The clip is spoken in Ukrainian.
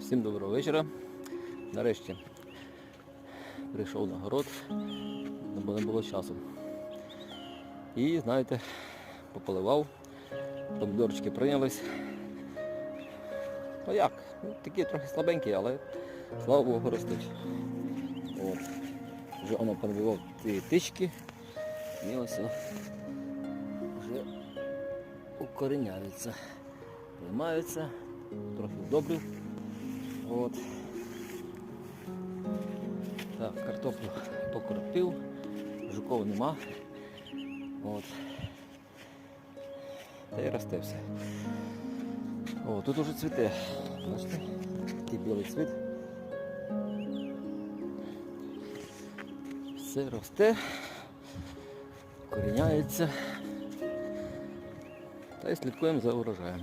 Всім доброго вечора. Нарешті прийшов на город, бо не було часу. І, знаєте, пополивав, помідорчики прийнялись. Ну як, ну, такі трохи слабенькі, але слава Богу ростуть. От. Вже воно понабивав ці тички. І ось вже укореняються, приймаються, трохи вдобрив. От. Так, картоплю покропив, жуков нема. От. Та й росте все. О, тут уже цвіте. Бачите? Такий білий цвіт. Все росте, коріняється. Та й слідкуємо за урожаєм.